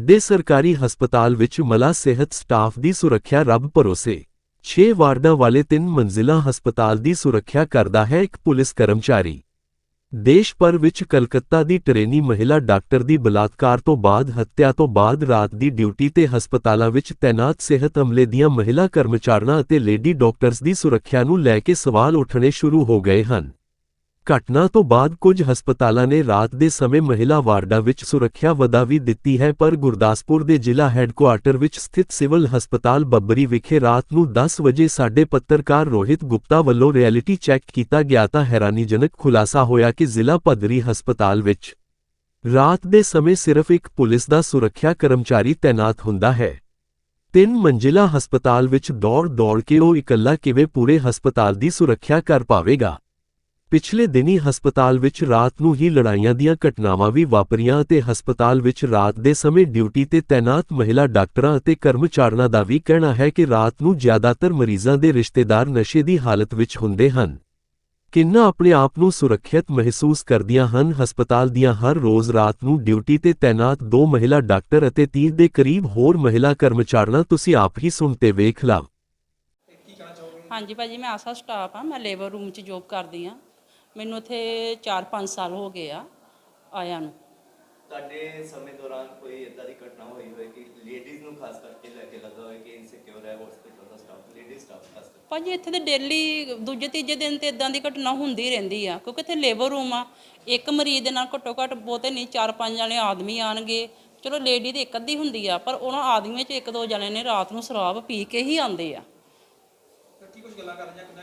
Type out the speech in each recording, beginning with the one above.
ਵੱਡੇ ਸਰਕਾਰੀ ਹਸਪਤਾਲ ਵਿੱਚ ਮਲਾ ਸਿਹਤ ਸਟਾਫ ਦੀ ਸੁਰੱਖਿਆ ਰੱਬ ਭਰੋਸੇ। 6 ਵਾਰਡਾਂ ਵਾਲੇ ਤਿੰਨ ਮੰਜ਼ਿਲਾ ਹਸਪਤਾਲ ਦੀ ਸੁਰੱਖਿਆ ਕਰਦਾ ਹੈ ਇੱਕ ਪੁਲਿਸ ਕਰਮਚਾਰੀ। ਦੇਸ਼ ਭਰ ਵਿੱਚ ਕਲਕੱਤਾ ਦੀ ਟਰੇਨੀ ਮਹਿਲਾ ਡਾਕਟਰ ਦੀ ਬਲਾਤਕਾਰ ਤੋਂ ਬਾਅਦ ਹੱਤਿਆ ਤੋਂ ਬਾਅਦ ਰਾਤ ਦੀ ਡਿਊਟੀ ਤੇ ਹਸਪਤਾਲਾਂ ਵਿੱਚ ਤੈਨਾਤ ਸਿਹਤ ਅਮਲੇ ਦੀਆਂ ਮਹਿਲਾ ਕਰਮਚਾਰੀਆਂ ਅਤੇ ਲੇਡੀ ਡਾਕਟਰਸ ਦੀ ਸੁਰੱਖਿਆ ਨੂੰ ਲੈ ਕੇ ਸਵਾਲ ਉੱਠਣੇ ਸ਼ੁਰੂ ਹੋ ਗਏ ਹਨ। ਘਟਨਾ ਤੋਂ ਬਾਅਦ ਕੁਝ ਹਸਪਤਾਲਾਂ ਨੇ ਰਾਤ ਦੇ ਸਮੇਂ ਮਹਿਲਾ ਵਾਰਡਾਂ ਵਿੱਚ ਸੁਰੱਖਿਆ ਵਧਾ ਵੀ ਦਿੱਤੀ ਹੈ, ਪਰ ਗੁਰਦਾਸਪੁਰ ਦੇ ਜ਼ਿਲ੍ਹਾ ਹੈੱਡਕੁਆਰਟਰ ਵਿੱਚ ਸਥਿਤ ਸਿਵਲ ਹਸਪਤਾਲ ਬੱਬਰੀ ਵਿਖੇ ਰਾਤ ਨੂੰ 10 ਵਜੇ ਸਾਡੇ ਪੱਤਰਕਾਰ ਰੋਹਿਤ ਗੁਪਤਾ ਵੱਲੋਂ ਰਿਐਲਿਟੀ ਚੈੱਕ ਕੀਤਾ ਗਿਆ ਤਾਂ ਹੈਰਾਨੀਜਨਕ ਖੁਲਾਸਾ ਹੋਇਆ ਕਿ ਜ਼ਿਲ੍ਹਾ ਪੱਧਰੀ ਹਸਪਤਾਲ ਵਿੱਚ ਰਾਤ ਦੇ ਸਮੇਂ ਸਿਰਫ ਇੱਕ ਪੁਲਿਸ ਦਾ ਸੁਰੱਖਿਆ ਕਰਮਚਾਰੀ ਤੈਨਾਤ ਹੁੰਦਾ ਹੈ। ਤਿੰਨ ਮੰਜ਼ਿਲਾ ਹਸਪਤਾਲ ਵਿੱਚ ਦੌੜ-ਦੌੜ ਕੇ ਉਹ ਇਕੱਲਾ ਕਿਵੇਂ ਪੂਰੇ ਹਸਪਤਾਲ ਦੀ ਸੁਰੱਖਿਆ ਕਰ ਪਾਵੇਗਾ? ਪਿਛਲੇ ਦਿਨੀ ਹਸਪਤਾਲ ਵਿੱਚ ਰਾਤ ਨੂੰ ਹੀ ਲੜਾਈਆਂ ਦੀਆਂ ਘਟਨਾਵਾਂ ਵੀ ਵਾਪਰੀਆਂ ਅਤੇ ਹਸਪਤਾਲ ਵਿੱਚ ਰਾਤ ਦੇ ਸਮੇਂ ਡਿਊਟੀ ਤੇ ਤੈਨਾਤ ਮਹਿਲਾ ਡਾਕਟਰਾਂ ਅਤੇ ਕਰਮਚਾਰੀਆਂ ਦਾ ਵੀ ਕਹਿਣਾ ਹੈ ਕਿ ਰਾਤ ਨੂੰ ਜ਼ਿਆਦਾਤਰ ਮਰੀਜ਼ਾਂ ਦੇ ਰਿਸ਼ਤੇਦਾਰ ਨਸ਼ੇ ਦੀ ਹਾਲਤ ਵਿੱਚ ਹੁੰਦੇ ਹਨ। ਕਿੰਨਾ ਆਪਣੇ ਆਪ ਨੂੰ ਸੁਰੱਖਿਅਤ ਮਹਿਸੂਸ ਕਰਦੀਆਂ ਹਨ, ਹਸਪਤਾਲ ਦੀਆਂ ਹਰ ਰੋਜ਼ ਰਾਤ ਨੂੰ ਡਿਊਟੀ ਤੇ ਤੈਨਾਤ ਦੋ ਮਹਿਲਾ ਡਾਕਟਰ ਅਤੇ 30 ਦੇ ਕਰੀਬ ਹੋਰ ਮਹਿਲਾ ਕਰਮਚਾਰੀਆਂ ਤੁਸੀਂ ਆਪ ਹੀ ਸੁਣਤੇ ਵੇਖ ਲਓ ਹਾਂਜੀ ਭਾਜੀ, ਮੈਂ ਆਸਾ ਸਟਾਫ ਆ ਮੈਂ ਲੇਬਰ ਰੂਮ 'ਚ ਜੋਬ ਕਰਦੀ ਆ ਮੈਨੂੰ ਇੱਥੇ 4-5 ਸਾਲ ਹੋ ਗਏ ਆ ਆਇਆ ਨੂੰ। ਤੁਹਾਡੇ ਸਮੇਂ ਦੌਰਾਨ ਕੋਈ ਇਦਾਂ ਦੀ ਘਟਨਾ ਹੋਈ ਹੋਵੇ ਕਿ ਲੇਡੀਜ਼ ਨੂੰ ਖਾਸ ਕਰਕੇ ਲੈ ਕੇ ਲੱਗਾ ਹੋਵੇ ਕਿ ਇਨਸਿਕਿਉਰ ਹੈ ਹਸਪੀਟਲ ਦਾ ਸਟਾਫ ਲੇਡੀਜ਼ ਸਟਾਫ ਖਾਸ ਕਰਕੇ? ਭਾਜੀ ਇੱਥੇ ਤੇ ਡੇਲੀ ਦੂਜੇ ਤੀਜੇ ਦਿਨ ਤੇ ਇਦਾਂ ਦੀ ਘਟਨਾ ਹੁੰਦੀ ਰਹਿੰਦੀ ਆ ਕਿਉਂਕਿ ਇੱਥੇ ਲੇਬਰ ਰੂਮ ਆ। ਇੱਕ ਮਰੀਜ਼ ਦੇ ਨਾਲ ਘੱਟੋ ਘੱਟ ਬਹੁਤੇ ਨਹੀਂ 4-5 ਜਣੇ ਆਦਮੀ ਆਣਗੇ। ਚਲੋ ਲੇਡੀ ਤੇ ਇੱਕ ਅੱਧੀ ਹੁੰਦੀ ਆ ਪਰ ਉਹਨਾਂ ਆਦਮੀਆਂ 'ਚ ਇੱਕ ਦੋ ਜਣੇ ਨੇ ਰਾਤ ਨੂੰ ਸ਼ਰਾਬ ਪੀ ਕੇ ਹੀ ਆਉਂਦੇ ਆ। ਕੀ ਕੁਝ ਗੱਲਾਂ ਕਰਦੇ ਜਾਂ ਕਿੰਨਾ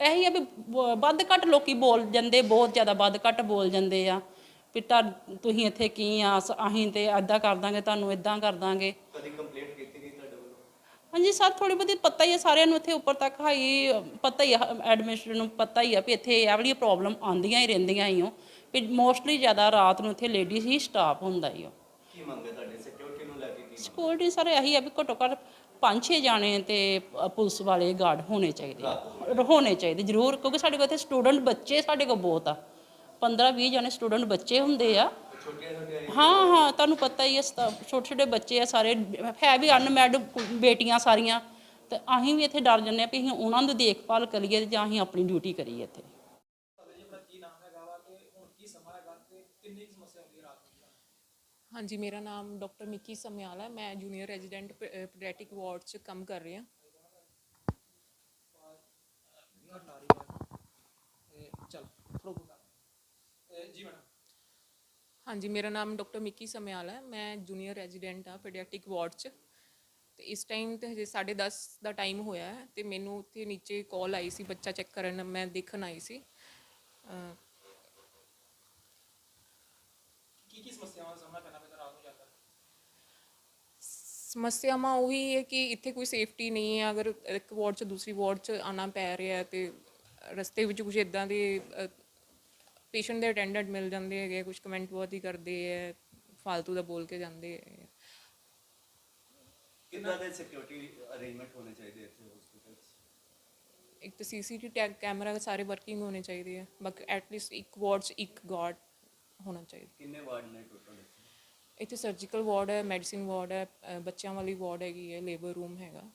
ਇਹੀ ਆ ਵੀ ਵੱਧ ਘੱਟ ਲੋਕੀ ਬੋਲ ਜਾਂਦੇ ਬਹੁਤ ਜ਼ਿਆਦਾ ਵੱਧ ਘੱਟ ਬੋਲ ਜਾਂਦੇ ਆ। ਵੀ ਤਾਂ ਤੁਸੀਂ ਇੱਥੇ ਕੀ ਆ ਅਸੀਂ ਤੇ ਐਦਾਂ ਕਰ ਦਾਂਗੇ ਤੁਹਾਨੂੰ ਇਦਾਂ ਕਰ ਦਾਂਗੇ। ਕਦੀ ਕੰਪਲੇਂਟ ਕੀਤੀ ਗਈ ਤੁਹਾਡੇ ਵੱਲੋਂ? ਹਾਂਜੀ ਸਰ ਥੋੜੀ ਬਹੁਤੀ ਪਤਾ ਹੀ ਹੈ ਸਾਰਿਆਂ ਨੂੰ ਇੱਥੇ ਉੱਪਰ ਤੱਕ ਹਾਈ ਪਤਾ ਹੀ ਆ ਐਡਮਿਨਿਸਟ੍ਰੇਸ਼ਨ ਨੂੰ ਪਤਾ ਹੀ ਆ ਵੀ ਇੱਥੇ ਇਹ ਵਾਲੀ ਪ੍ਰੋਬਲਮ ਆਉਂਦੀਆਂ ਹੀ ਰਹਿੰਦੀਆਂ ਹੀ ਹੋ ਵੀ ਮੋਸਟਲੀ ਜ਼ਿਆਦਾ ਰਾਤ ਨੂੰ ਇੱਥੇ ਲੇਡੀਜ਼ ਹੀ ਸਟਾਫ ਹੁੰਦਾ ਹੀ ਹੋ ਕੀ ਮੰਗੇ ਤੁਹਾਡੇ? ਸਿਕਿਉਰਿਟੀ ਨੂੰ ਲੈ ਕੇ ਕੀ ਸਿਕਿਉਰਿਟੀ ਸਰ ਇਹੀ ਆ ਵੀ ਘੱਟੋ ਘੱਟ ਪੰਜ ਛੇ ਜਾਣੇ ਤੇ ਪੁਲਿਸ ਵਾਲੇ ਗਾਰਡ ਹੋਣੇ ਚਾਹੀਦੇ ਆ। ਹੋਣੇ ਚਾਹੀਦੇ, ਜ਼ਰੂਰ, ਕਿਉਂਕਿ ਸਾਡੇ ਕੋਲ ਇੱਥੇ ਸਟੂਡੈਂਟ ਬੱਚੇ ਸਾਡੇ ਕੋਲ ਬਹੁਤ ਆ। 15 20 ਜਾਣੇ ਸਟੂਡੈਂਟ ਬੱਚੇ ਹੁੰਦੇ ਆ। ਹਾਂ ਹਾਂ, ਤੁਹਾਨੂੰ ਪਤਾ ਹੀ ਹੈ ਛੋਟੇ ਛੋਟੇ ਬੱਚੇ ਆ ਸਾਰੇ, ਹੈ ਵੀ ਅਨਮੈਡ ਬੇਟੀਆਂ ਸਾਰੀਆਂ, ਤੇ ਅਸੀਂ ਵੀ ਇੱਥੇ ਡਰ ਜੰਨੇ ਆ ਵੀ ਅਸੀਂ ਉਹਨਾਂ ਦੀ ਦੇਖਭਾਲ ਕਰੀਏ ਜਾਂ ਅਸੀਂ ਆਪਣੀ ਡਿਊਟੀ ਕਰੀਏ ਇੱਥੇ। ਹਾਂਜੀ, ਮੇਰਾ ਨਾਮ ਡਾਕਟਰ ਮਿੱਕੀ ਸਮਿਆਲ ਹੈ ਮੈਂ ਜੂਨੀਅਰ ਰੈਜ਼ੀਡੈਂਟ ਪੀਡੀਆਟ੍ਰਿਕ ਵਾਰਡ 'ਚ ਕੰਮ ਕਰ ਰਹੀ ਹਾਂ ਘਟਨਾ ਆ ਰਹੀ ਹੈ ਇਹ ਪ੍ਰੋਗਰਾਮ। ਜੀ ਮੈਡਮ। ਹਾਂਜੀ ਮੇਰਾ ਨਾਮ ਡਾਕਟਰ ਮਿੱਕੀ ਸਮਿਆਲ ਹੈ। ਮੈਂ ਜੂਨੀਅਰ ਰੈਜ਼ੀਡੈਂਟ ਹਾਂ ਪੀਡੀਆਟ੍ਰਿਕ ਵਾਰਡ 'ਚ। ਤੇ ਇਸ ਟਾਈਮ ਤੇ ਹਜੇ 10:30 ਦਾ ਟਾਈਮ ਹੋਇਆ ਹੈ ਤੇ ਮੈਨੂੰ ਉੱਥੇ ਨੀਚੇ ਕਾਲ ਆਈ ਸੀ ਬੱਚਾ ਚੈੱਕ ਕਰਨ ਮੈਂ ਦੇਖਣ ਆਈ ਸੀ। ਅਹ ਕੀ ਕੀ ਸਮੱਸਿਆਵਾਂ ਦਾ ਸਾਹਮਣਾ ਕਰਨਾ ਪੈਂਦਾ ਰਾਤ ਨੂੰ ਜ਼ਿਆਦਾ ਸਮੱਸਿਆਵਾਂ ਉਹੀ ਹੈ ਕਿ ਇੱਥੇ ਕੋਈ ਸੇਫਟੀ ਨਹੀਂ ਹੈ। ਅਗਰ ਇੱਕ ਵਾਰਡ 'ਚ ਦੂਸਰੀ ਵਾਰਡ 'ਚ ਆਣਾ ਪੈ ਰਿਹਾ ਹੈ ਤੇ ਰਸਤੇ ਵਿੱਚ ਕੁਝ ਇਦਾਂ ਦੇ ਪੇਸ਼ੈਂਟ ਦੇ ਅਟੈਂਡੈਂਟ ਮਿਲ ਜਾਂਦੇ ਹੈਗੇ ਕੁਝ ਕਮੈਂਟ ਬਹੁਤ ਹੀ ਕਰਦੇ ਹੈ ਫालतू ਦਾ ਬੋਲ ਕੇ ਜਾਂਦੇ ਹੈ। ਕਿੰਨਾ ਦੇ ਸਿਕਿਉਰਿਟੀ ਅਰੇਂਜਮੈਂਟ ਹੋਣੇ ਚਾਹੀਦੇ ਇੱਥੇ ਹਸਪੀਟਲ 'ਚ ਇੱਕ ਤਾਂ ਸੀਸੀਟੀ ਟੈਗ ਕੈਮਰਾ ਸਾਰੇ ਵਰਕਿੰਗ ਹੋਣੇ ਚਾਹੀਦੇ ਹੈ ਬਾਕੀ ਐਟਲੀਸਟ ਇੱਕ ਵਾਰਡ 'ਚ ਇੱਕ ਗਾਰਡ ਹੋਣਾ ਚਾਹੀਦਾ। ਕਿੰਨੇ ਵਾਰਡ ਨੇ ਟੋਟਲ ਇੱਥੇ? ਸਰਜੀਕਲ ਵਾਰਡ ਹੈ ਮੈਡੀਸਿਨ ਵਾਰਡ ਹੈ ਅ, ਬੱਚਿਆਂ ਵਾਲੀ ਵਾਰਡ ਹੈਗੀ ਹੈ ਲੇਬਰ ਰੂਮ ਹੈਗਾ।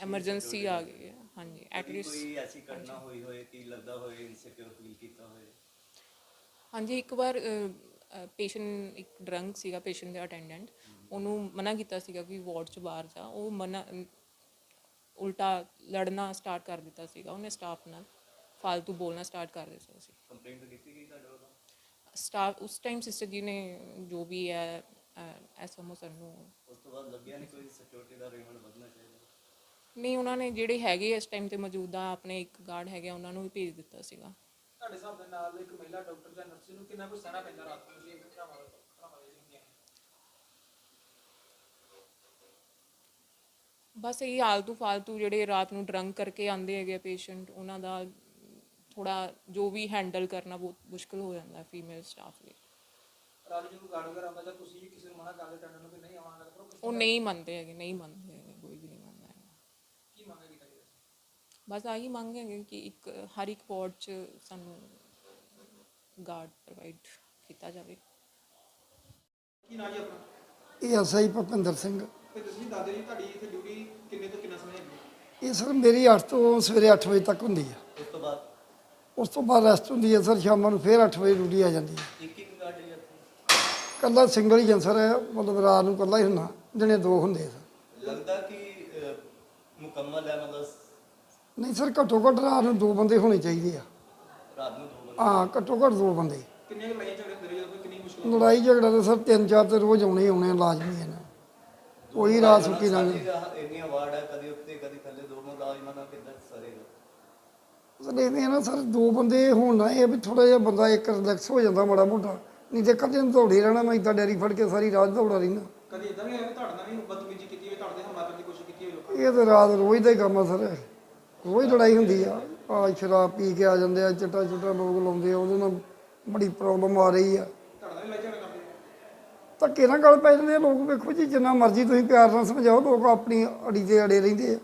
ਐਮਰਜੈਂਸੀ ਆ ਗਈ ਹੈ ਹਾਂਜੀ ਐਟਲੀਸਟ ਕੋਈ ਐਸੀ ਘਟਨਾ ਹੋਈ ਹੋਏ ਕਿ ਲੱਗਦਾ ਹੋਏ ਇਨਸਿਕਿਉਰ ਫੀਲ ਕੀਤਾ ਹੋਏ? ਹਾਂਜੀ ਇੱਕ ਵਾਰ ਪੇਸ਼ੈਂਟ ਇੱਕ ਡਰੰਕ ਸੀਗਾ ਪੇਸ਼ੈਂਟ ਦੇ ਅਟੈਂਡੈਂਟ ਉਹਨੂੰ ਮਨਾ ਕੀਤਾ ਸੀਗਾ ਕਿ ਵਾਰਡ 'ਚ ਬਾਹਰ ਜਾ ਉਹ ਮਨਾ ਉਲਟਾ ਲੜਨਾ ਸਟਾਰਟ ਕਰ ਦਿੱਤਾ ਸੀਗਾ ਉਹਨੇ ਸਟਾਫ ਨਾਲ ਫालतू ਬੋਲਣਾ ਸਟਾਰਟ ਕਰ ਦਿੱਤਾ ਸੀ। ਕੰਪਲੇਂਟ ਕੀਤੀ ਗਈ ਤੁਹਾਡੇ ਵੱਲੋਂ? ਸਟਾਫ ਉਸ ਟਾਈਮ ਸਿਸਟਰ ਜੀ ਨੇ ਜੋ ਵੀ ਹੈ ਐਸਐਮਓ ਸਰ ਨੂੰ ਉਸ ਤੋਂ ਬਾਅਦ ਲੱਗਿਆ ਨਹੀਂ ਕੋਈ ਸਿਕਿਉਰਿਟੀ ਦਾ ਅਰੇਂਜਮੈਂਟ ਵਧਣਾ ਚਾਹੀਦਾ? ਨਹੀਂ ਉਹਨਾਂ ਨੇ ਜਿਹੜੇ ਹੈਗੇ ਇਸ ਟਾਈਮ ਤੇ ਮੌਜੂਦਾ ਆਪਣੇ ਇੱਕ ਗਾਰਡ ਹੈਗੇ ਉਹਨਾਂ ਨੂੰ ਵੀ ਭੇਜ ਦਿੱਤਾ ਸੀਗਾ। ਤੁਹਾਡੇ ਹਿਸਾਬ ਦੇ ਨਾਲ ਇੱਕ ਮਹਿਲਾ ਡਾਕਟਰ ਜਾਂ ਨਰਸ ਨੂੰ ਕਿੰਨਾ ਕੁ ਸਹਿਣਾ ਪੈਂਦਾ ਰਾਤ ਨੂੰ? ਜੀ ਭਰਾਵਾਂ ਦਾ ਭਰਾਵਾਂ ਦੇ ਹੁੰਦੀਆਂ ਨੇ ਬਸ ਇਹ ਆਲਤੂ ਫਾਲਤੂ ਜਿਹੜੇ ਰਾਤ ਨੂੰ ਡਰੰਕ ਕਰਕੇ ਆਉਂਦੇ ਹੈਗੇ ਆ ਪੇਸ਼ੈਂਟ ਉਹਨਾਂ ਦਾ ਥੋੜਾ ਜੋ ਵੀ ਹੈਂਡਲ ਕਰਨਾ ਬਹੁਤ ਮੁਸ਼ਕਲ ਹੋ ਜਾਂਦਾ ਫੀਮੇਲ ਸਟਾਫ ਲਈ। ਰਾਤ ਜਦੋਂ ਗਾਰਡ ਵਗੈਰਾ ਆਉਂਦਾ ਜਾਂ ਤੁਸੀਂ ਕਿਸੇ ਨੂੰ ਮਨਾ ਕਰਦੇ ਟੈਂਡਰ ਨੂੰ ਕਿ ਨਹੀਂ ਆਉਣਾ ਲੱਗਦਾ ਉਹ ਨਹੀਂ ਮੰਨਦੇ ਹੈਗੇ ਨਹੀਂ ਮੰਨਦੇ। ਬਸ ਆਹੀ ਮੰਗ ਕਿ ਇੱਕ ਹਰ ਇੱਕ ਵਾਰਡ 'ਚ ਸਾਨੂੰ ਗਾਰਡ ਪ੍ਰੋਵਾਈਡ ਕੀਤਾ ਜਾਵੇ। ਕੀ ਆਪਣਾ? ਇਹ ਐਸਆਈ ਭੁਪਿੰਦਰ ਸਿੰਘ। ਤੇ ਤੁਸੀਂ ਦੱਸਦੇ ਜੀ ਤੁਹਾਡੀ ਇੱਥੇ ਡਿਊਟੀ ਕਿੰਨੇ ਤੋਂ ਕਿੰਨਾ ਸਮੇਂ ਹੈਗੀ? ਇਹ ਸਰ ਮੇਰੀ 8 ਤੋਂ ਸਵੇਰੇ 8 ਵਜੇ ਤੱਕ ਹੁੰਦੀ ਹੈ ਉਸ ਤੋਂ ਬਾਅਦ? ਉਸ ਤੋਂ ਬਾਅਦ ਰੈਸਟ ਹੁੰਦੀ ਹੈ ਸਰ ਸ਼ਾਮਾਂ ਨੂੰ ਫੇਰ 8 ਵਜੇ ਡਿਊਟੀ ਆ ਜਾਂਦੀ ਹੈ ਇੱਕ ਇੱਕ ਗਾੜੀ ਇੱਥੇ ਕੱਲਾ ਸਿੰਗਲ ਹੀ ਜੰਸਰ ਹੈ ਮਤਲਬ ਰਾਤ ਨੂੰ ਕੱਲਾ ਹੀ ਹੁੰਦਾ ਦਿਨੇ ਦੋ ਹੁੰਦੇ ਆ ਸਰ। ਲੱਗਦਾ ਕਿ ਅਹ, ਮੁਕੰਮਲ ਹੈ ਮਤਲਬ ਨਹੀਂ ਸਰ ਘੱਟੋ ਘੱਟ ਰਾਤ ਨੂੰ ਦੋ ਬੰਦੇ ਹੋਣੇ ਚਾਹੀਦੇ ਆ। ਰਾਤ ਨੂੰ ਦੋ ਬੰਦੇ? ਹਾਂ ਘੱਟੋ ਘੱਟ ਦੋ ਬੰਦੇ। ਝਗੜੇ ਹੁੰਦੇ ਜਦੋਂ? ਕਿੰਨੀ ਮੁਸ਼ਕਲ? ਲੜਾਈ ਝਗੜਾ ਤਾਂ ਸਰ ਤਿੰਨ ਚਾਰ ਤੇ ਰੋਜ਼ ਆਉਣੇ ਹੀ ਆਉਣੇ ਆ, ਲਾਜ਼ਮੀ ਹੈ ਨਾ। ਕੋਈ ਰਾਤ ਸੁੱਕੀ ਨਾ ਸਾਡੀ ਇੰਨੀ ਅਵਾਰਡ ਹੈ ਕਦੀ ਉੱਤੇ ਕਦੀ ਥੱਲੇ ਦੋ ਮੁਲਾਜ਼ਮਾਂ ਦਾ ਕਿੱਦਾਂ ਸਰੇਗਾ ਸਰ ਇਹ ਨਾ ਸਰ ਦੋ ਬੰਦੇ ਹੋਣ ਨਾ ਇਹ ਵੀ ਥੋੜਾ ਜਿਹਾ ਬੰਦਾ ਇੱਕ ਰਿਲੈਕਸ ਹੋ ਜਾਂਦਾ ਮਾੜਾ ਮੋਟਾ। ਨਹੀਂ ਤੇ ਕਦੇ ਨੂੰ ਦੌੜੇ ਰਹਿਣਾ ਮੈਂ ਇਦਾਂ ਡੈਰੀ ਫੜ ਕੇ ਸਾਰੀ ਰਾਤ ਦੌੜਾ ਰਹਿਣਾ ਕਦੀ ਇਦਾਂ ਵੀ ਹੋਇਆ ਵੀ ਤੁਹਾਡੇ ਨਾਲ ਵੀ ਬਦਤਮੀਜ਼ੀ ਕੀਤੀ ਹੋਵੇ ਤੁਹਾਡੇ ਤੇ ਹਮਲਾ ਕਰਨ ਦੀ ਕੋਸ਼ਿਸ਼ ਕੀਤੀ ਹੋਵੇ ਲੋਕਾਂ ਇਹ ਤਾਂ ਰਾਤ ਰੋਜ਼ ਦਾ ਹੀ ਕੰਮ ਆ ਸਰ। ਰੋਜ਼ ਲੜਾਈ ਹੁੰਦੀ ਆ। ਆ ਸ਼ਰਾਬ ਪੀ ਕੇ ਆ ਜਾਂਦੇ ਆ, ਚਿੱਟਾ ਚੁੱਟਾ ਲੋਕ ਲਾਉਂਦੇ ਆ, ਉਹਦੇ ਨਾਲ ਬੜੀ ਪ੍ਰੋਬਲਮ ਆ ਰਹੀ ਆ। ਨੇ ਤੁਹਾਡੇ ਧੱਕੇ ਨਾਲ ਗੱਲ ਪੈ ਜਾਂਦੇ ਆ, ਲੋਕ ਵੇਖੋ ਜੀ, ਜਿੰਨਾ ਮਰਜ਼ੀ ਤੁਸੀਂ ਪਿਆਰ ਨਾਲ ਸਮਝਾਓ, ਲੋਕ ਆਪਣੀ ਅੜੀ ਤੇ ਅੜੇ ਰਹਿੰਦੇ ਆ।